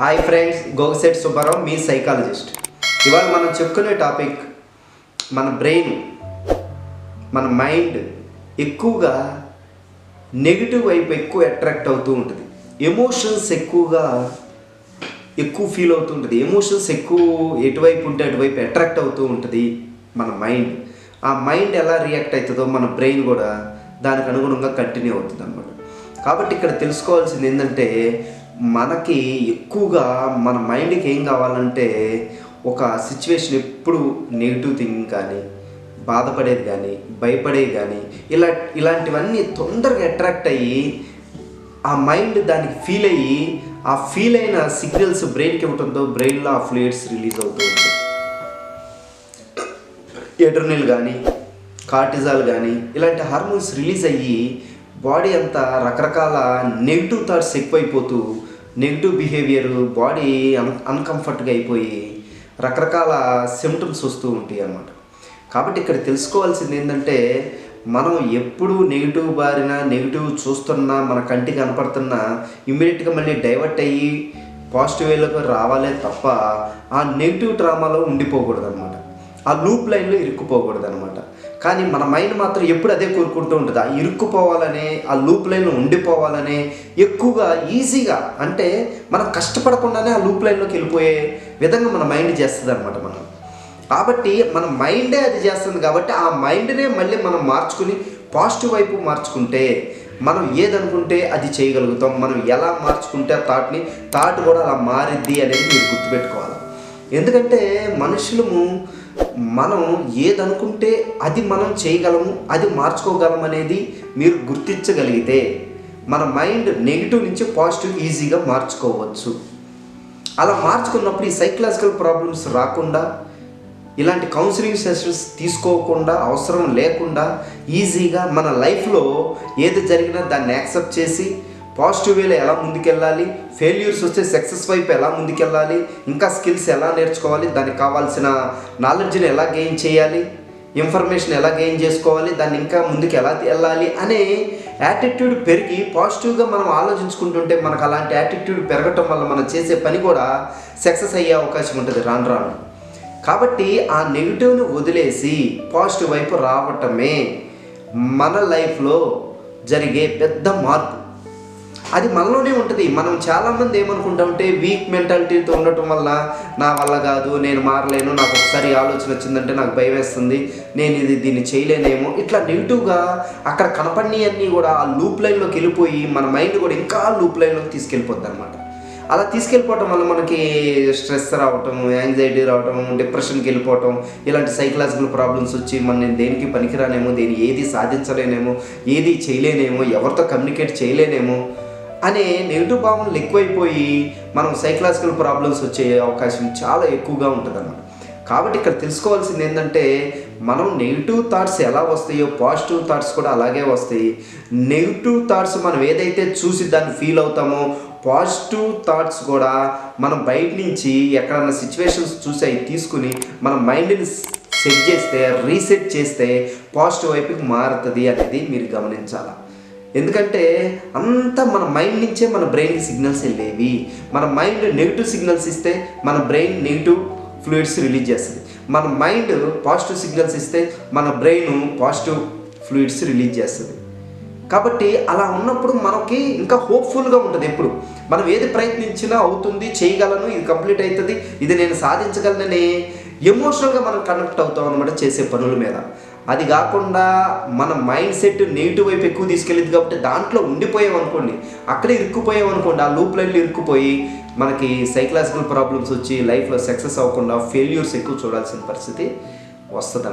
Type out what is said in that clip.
Hi friends గోగసెట్ సుబ్బారావు మీ psychologist ఇవాళ మనం చెప్పుకునే టాపిక్ మన బ్రెయిన్ మన మైండ్ ఎక్కువగా నెగిటివ్ వైపు ఎక్కువ అట్రాక్ట్ అవుతూ ఉంటుంది. ఎమోషన్స్ ఎక్కువగా ఎక్కువ ఫీల్ అవుతూ ఉంటుంది. ఎమోషన్స్ ఎక్కువ ఎటువైపు ఉంటే అటువైపు అట్రాక్ట్ అవుతూ ఉంటుంది మన మైండ్ ఆ మైండ్ ఎలా రియాక్ట్ అవుతుందో మన బ్రెయిన్ కూడా దానికి అనుగుణంగా కంటిన్యూ అవుతుంది అనమాట కాబట్టి ఇక్కడ తెలుసుకోవాల్సింది ఏంటంటే మనకి ఎక్కువగా మన మైండ్కి ఏం కావాలంటే ఒక సిచ్యువేషన్ ఎప్పుడు నెగిటివ్ థింకింగ్ కానీ బాధపడేది కానీ భయపడేది కానీ ఇలా ఇలాంటివన్నీ తొందరగా అట్రాక్ట్ అయ్యి ఆ మైండ్ దానికి ఫీల్ అయ్యి ఆ ఫీల్ అయిన సిగ్నల్స్ బ్రెయిన్కి ఇవ్వడంతో బ్రెయిన్లో ఆ ఫ్లూయిడ్స్ రిలీజ్ అవుతూ ఉంటాయి. ఎడ్రనిల్ కానీ కార్టిజాల్ కానీ ఇలాంటి హార్మోన్స్ రిలీజ్ అయ్యి బాడీ అంతా రకరకాల నెగిటివ్ థాట్స్ ఎక్కువైపోతూ నెగిటివ్ బిహేవియర్ బాడీ అన్ అన్కంఫర్ట్గా అయిపోయి రకరకాల సిమ్టమ్స్ వస్తూ ఉంటాయి అన్నమాట. కాబట్టి ఇక్కడ తెలుసుకోవాల్సింది ఏంటంటే మనం ఎప్పుడు నెగిటివ్ బారిన నెగిటివ్ చూస్తున్నా మన కంటికి కనపడుతున్నా ఇమ్మీడియట్గా మళ్ళీ డైవర్ట్ అయ్యి పాజిటివ్ వేలోకి రావాలే తప్ప ఆ నెగిటివ్ డ్రామాలో ఉండిపోకూడదు అనమాట ఆ లూప్ లైన్లో ఇరుక్కుపోకూడదు అనమాట కానీ మన మైండ్ మాత్రం ఎప్పుడు అదే కోరుకుంటూ ఉంటుంది. ఆ ఇరుక్కుపోవాలనే ఆ లూప్ లైన్లో ఉండిపోవాలనే ఎక్కువగా ఈజీగా అంటే మనం కష్టపడకుండానే ఆ లూప్ లైన్లోకి వెళ్ళిపోయే విధంగా మన మైండ్ చేస్తుంది అనమాట మనం. కాబట్టి మన మైండే అది చేస్తుంది కాబట్టి ఆ మైండ్నే మళ్ళీ మనం మార్చుకుని పాజిటివ్ వైపు మార్చుకుంటే మనం ఏదనుకుంటే అది చేయగలుగుతాం. మనం ఎలా మార్చుకుంటే ఆ థాట్ని థాట్ కూడా అలా మారిద్ది అనేది మీరు గుర్తుపెట్టుకోవాలి. ఎందుకంటే మనుషులము మనం ఏదనుకుంటే అది మనం చేయగలము అది మార్చుకోగలం అనేది మీరు గుర్తించగలిగితే మన మైండ్ నెగిటివ్ నుంచి పాజిటివ్ ఈజీగా మార్చుకోవచ్చు. అలా మార్చుకున్నప్పుడు ఈ సైకలాజికల్ ప్రాబ్లమ్స్ రాకుండా ఇలాంటి కౌన్సిలింగ్ సెషన్స్ తీసుకోకుండా అవసరం లేకుండా ఈజీగా మన లైఫ్లో ఏది జరిగినా దాన్ని యాక్సెప్ట్ చేసి పాజిటివ్ వేలో ఎలా ముందుకెళ్ళాలి? ఫెయిల్యూర్స్ వస్తే సక్సెస్ వైపు ఎలా ముందుకెళ్ళాలి? ఇంకా స్కిల్స్ ఎలా నేర్చుకోవాలి? దానికి కావాల్సిన నాలెడ్జ్ని ఎలా గెయిన్ చేయాలి? ఇన్ఫర్మేషన్ ఎలా గెయిన్ చేసుకోవాలి? దాన్ని ఇంకా ముందుకు ఎలా వెళ్ళాలి? అనే యాటిట్యూడ్ పెరిగి పాజిటివ్గా మనం ఆలోచించుకుంటుంటే మనకు అలాంటి యాటిట్యూడ్ పెరగటం వల్ల మనం చేసే పని కూడా సక్సెస్ అయ్యే అవకాశం ఉంటుంది. రాను రాను. కాబట్టి ఆ నెగిటివ్ను వదిలేసి పాజిటివ్ వైపు రావటమే మన లైఫ్లో జరిగే పెద్ద మార్పు. అది మనలోనే ఉంటుంది. మనం చాలామంది ఏమనుకుంటామంటే వీక్ మెంటాలిటీతో ఉండటం వల్ల నా వల్ల కాదు నేను మారలేను నాకు ఒకసారి ఆలోచన వచ్చిందంటే నాకు భయం వేస్తుంది నేను ఇది దీన్ని చేయలేనేమో. ఇట్లా నెగిటివ్గా అక్కడ కనపడినవి అన్నీ కూడా ఆ లూప్ లైన్లోకి వెళ్ళిపోయి మన మైండ్ కూడా ఇంకా లూప్ లైన్లోకి తీసుకెళ్ళిపోద్ది అనమాట అలా తీసుకెళ్ళిపోవటం వల్ల మనకి స్ట్రెస్ రావటం యాంగ్జైటీ రావటం డిప్రెషన్కి వెళ్ళిపోవటం ఇలాంటి సైకలాజికల్ ప్రాబ్లమ్స్ వచ్చి మన నేను దేనికి పనికిరానేమో దేని ఏది సాధించలేనేమో ఏది చేయలేనేమో ఎవరితో కమ్యూనికేట్ చేయలేనేమో అనే నెగిటివ్ భావనలు ఎక్కువైపోయి మనం సైకలాజికల్ ప్రాబ్లమ్స్ వచ్చే అవకాశం చాలా ఎక్కువగా ఉంటుంది అన్నమాట కాబట్టి ఇక్కడ తెలుసుకోవాల్సింది ఏంటంటే మనం నెగిటివ్ థాట్స్ ఎలా వస్తాయో పాజిటివ్ థాట్స్ కూడా అలాగే వస్తాయి. నెగిటివ్ థాట్స్ మనం ఏదైతే చూసి దాన్ని ఫీల్ అవుతామో పాజిటివ్ థాట్స్ కూడా మనం బయట నుంచి ఎక్కడన్నా సిచ్యువేషన్స్ చూసి అవి తీసుకుని మన మైండ్ని సెట్ చేస్తే రీసెట్ చేస్తే పాజిటివ్ వైపుకి మారుతుంది అనేది మీరు గమనించాలి? ఎందుకంటే అంతా మన మైండ్ నుంచే మన బ్రెయిన్కి సిగ్నల్స్ వెళ్ళేవి. మన మైండ్ నెగిటివ్ సిగ్నల్స్ ఇస్తే మన బ్రెయిన్ నెగిటివ్ ఫ్లూయిడ్స్ రిలీజ్ చేస్తుంది. మన మైండ్ పాజిటివ్ సిగ్నల్స్ ఇస్తే మన బ్రెయిన్ పాజిటివ్ ఫ్లూయిడ్స్ రిలీజ్ చేస్తుంది. కాబట్టి అలా ఉన్నప్పుడు మనకి ఇంకా హోప్ఫుల్గా ఉంటుంది ఎప్పుడు. మనం ఏది ప్రయత్నించినా అవుతుంది చేయగలను ఇది కంప్లీట్ అవుతుంది ఇది నేను సాధించగలనని ఎమోషనల్గా మనం కనెక్ట్ అవుతాం అనమాట చేసే పనుల మీద. అది కాకుండా మన మైండ్ సెట్ నెగిటివ్ వైపు ఎక్కువ తీసుకెళ్ళింది కాబట్టి దాంట్లో ఉండిపోయాం అనుకోండి అక్కడే ఇరుక్కుపోయాం అనుకోండి ఆ లూప్ లైన్లో ఇరుక్కుపోయి మనకి సైకలాజికల్ ప్రాబ్లమ్స్ వచ్చి లైఫ్లో సక్సెస్ అవ్వకుండా ఫెయిల్యూర్స్ ఎక్కువ చూడాల్సిన పరిస్థితి వస్తుంది